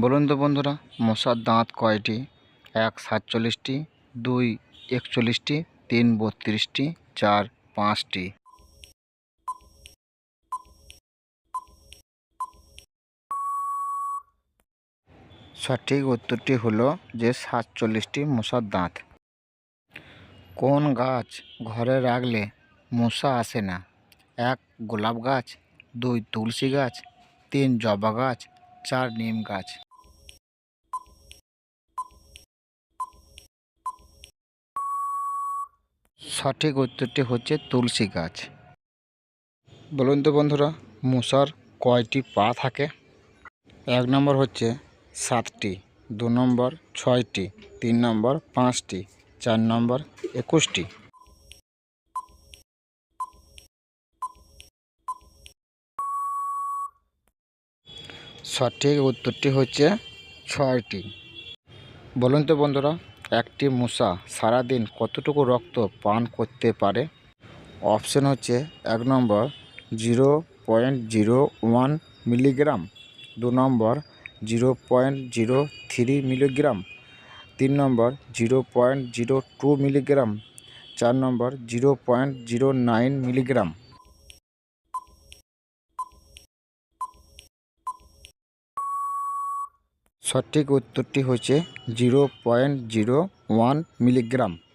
বলুন তো বন্ধুরা, মশার দাঁত কয়টি? এক সাতচল্লিশটি, দুই একচল্লিশটি, তিন বত্রিশটি, চার পাঁচটি। সঠিক উত্তরটি হলো যে সাতচল্লিশটি মশার দাঁত। কোন গাছ ঘরে রাখলে মশা আসে না? এক গোলাপ গাছ, দুই তুলসী গাছ, তিন জবা গাছ চার নিম গাছ। সঠিক উত্তরটি হচ্ছে তুলসী গাছ। বলুন তো বন্ধুরা মশার কয়টি পা থাকে? এক নম্বর হচ্ছে সাতটি, দু নম্বর ছয়টি, তিন নম্বর পাঁচটি, চার নম্বর একুশটি। সঠিক উত্তরটি হচ্ছে ছয়টি। বলুন তো বন্ধুরা, একটি মশা সারাদিন কতটুকু রক্ত পান করতে পারে? অপশন হচ্ছে এক নম্বর zero point zero one milligram, দু নম্বর zero point zero three milligram, তিন নম্বর zero point zero two milligram, চার নম্বর zero point zero nine milligram. সঠিক উত্তরটি হচ্ছে zero point zero one milligram.